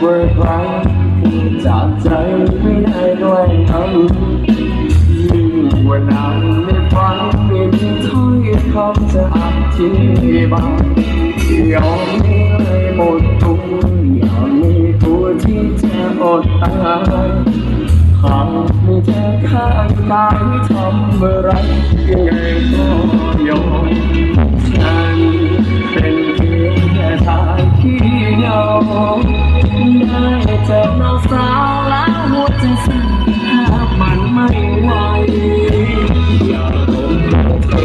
กว่าใครที่จากใจไม่ได้ด้วยคำยิ่งกว่านั้นไม่ฟังเป็นถ้อยคำจะอัดที่บายยอมให้เลยหมดทุกอย่อมมีตัวที่จะอดตายหากไม่เจอข้างกายทำอะไรยังไงก็ แล้วหัวใจสั่นแทบมันไม่ไหวอยากลงโทร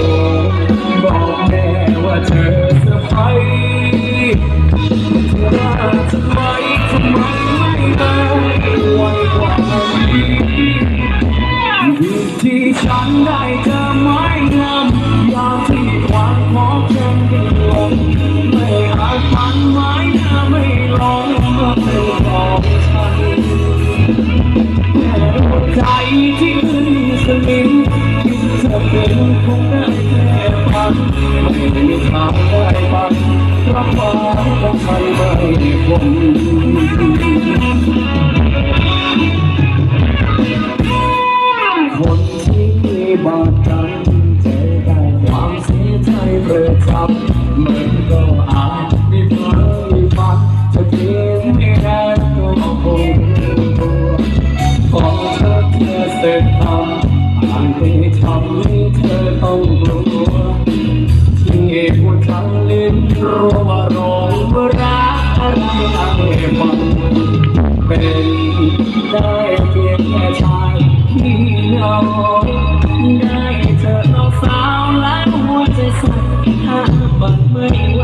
บอกแม่ว่าเธอเซอร์ไพรส์เธอว่าทำไมทำไมไม่ได้ไวกว่านี้ที่ฉันได้เจอไม้งามยามที่ความมองฉันเป็นลมไม่อาจฝันไม้หน้าไม่ ใจที่ขึ้นสนิมคิดเธอเป็นคงได้แค่ฟังไม่มีทางได้ฟังรับฟังของฉันไม่คงคนที่มีบาดจำเจอได้ความเสียใจประจำมันก็อาจมี ทำให้เธอต้องกลัวที่หัวใจลิ้นรัวว่าร้องว่ารักอะไรให้ฟังเป็นได้เพียงแค่ชายที่เหงาได้เจอน้องสาวแล้วหัวใจสั่นห้ามมันไม่ไหว